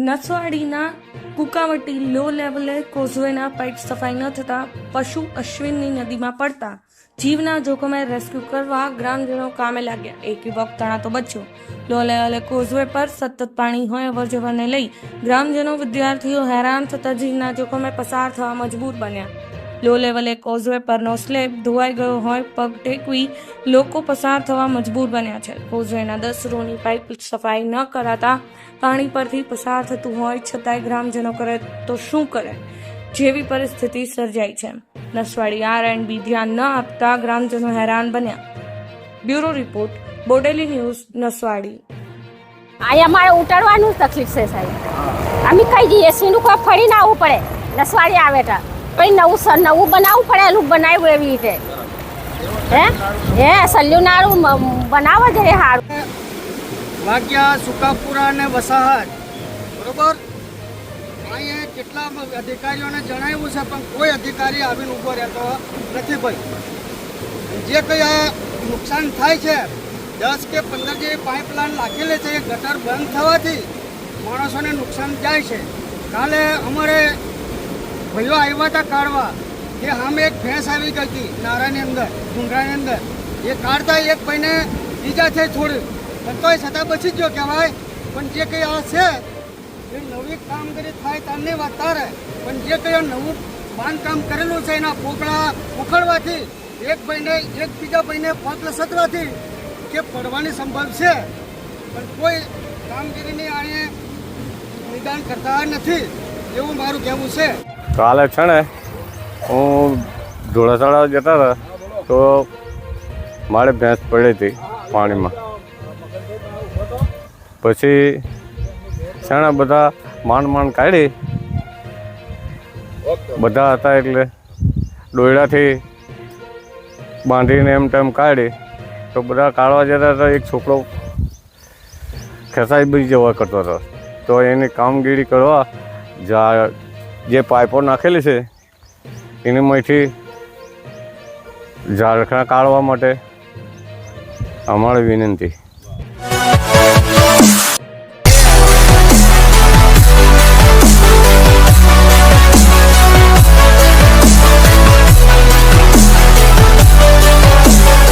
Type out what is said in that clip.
નસવાડીના કુકાવટી લો લેવલે કોઝવેના પાઇપ સફાઈ ન થતા પશુ અશ્વિનની નદીમાં પડતા જીવના જોખમે રેસ્ક્યુ કરવા ગ્રામજનો કામે લાગ્યા. એક યુવક તણાતો બચ્યો. લો લેવલે કોઝવે પર સતત પાણી હોય અવર જવરને લઈ ગ્રામજનો વિદ્યાર્થીઓ હેરાન થતા જીવના જોખમે પસાર થવા મજબૂર બન્યા. લો લેવલે કોઝવે પરનો સ્લેબ ધોવાઈ ગયો હોય, પગ ટેકવી, લોકો પસાર થવા મજબૂર બન્યા છે. કોઝવેના દસ રોની પાઇપ સફાઈ ન કરાતા પાણી પરથી પસાર થતું હોય, છતાંય ગ્રામજનો કરે તો શું કરે? જેવી પરિસ્થિતિ સર્જાઈ છે. નસવાડી આર એન્ડ બી ધ્યાન ન આપતા ગ્રામજનો હેરાન બન્યા. Bureau report, Bodeli news, Naswadi. આ અમારે ઉતારવાનું તકલીફ છે સાહેબ. અમે કઈ જઈએ સીનું કોઈ ફરીને આવવું પડે. નસવાડી આવે તો. પછી નવું નવું બનાવવું પડે એનું બનાવ્યું એવી રીતે. હે? હે સલ્યુનારું બનાવે છે રે સારું વાગ્યા સુકાપુરા અને વસાહત. બરોબર? અહીંયા કેટલા અધિકારીઓને જણાવ્યું છે, પણ કોઈ અધિકારી આવીને ઊભો રહેતો નથી ભાઈ. જે કંઈ નુકસાન થાય છે, દસ કે પંદર જે પાઇપલાઇન નાખેલી છે, એ ગટર બંધ થવાથી માણસોને નુકસાન જાય છે. કાલે અમારે ભાઈઓ આવ્યા હતા કાઢવા કે સામે એક ભેંસ આવી ગઈ હતી નારાની અંદર ડુંગરાની અંદર. એ કાઢતા એક ભાઈને બીજા થઈ છોડ્યું. પણ તોય છતાં બચી ગયો કહેવાય. પણ જે કંઈ આ છે, એ નવી કામગીરી થાય તારની વાત તારે પણ જે કંઈ નવું બાંધકામ કરેલું છે એના પોકળા ઉખડવાથી, એક ભાઈને એક બીજા ભાઈને પગ લસતવાથી કે પડવાની સંભવ છે. પણ કોઈ કામગીરીની આણે નિદાન કરતા નથી, એવું મારું કહેવું છે. કાલે છે ને હું ધોળાસાળા જતા હતા, તો મારે ભેંસ પડી હતી પાણીમાં. પછી છે ને બધા માંડ માંડ કાઢી, બધા હતા એટલે દોયડાથી બાંધીને એમ તેમ કાઢી, તો બધા કાઢવા જતા હતા, એક છોકરો ખેંચાઈ બી જવા કરતો હતો. તો એની કામગીરી કરવા જા જે પાઇપો નાખેલી છે એની માંથી ઝાડખા કાઢવા માટે અમારી વિનંતી.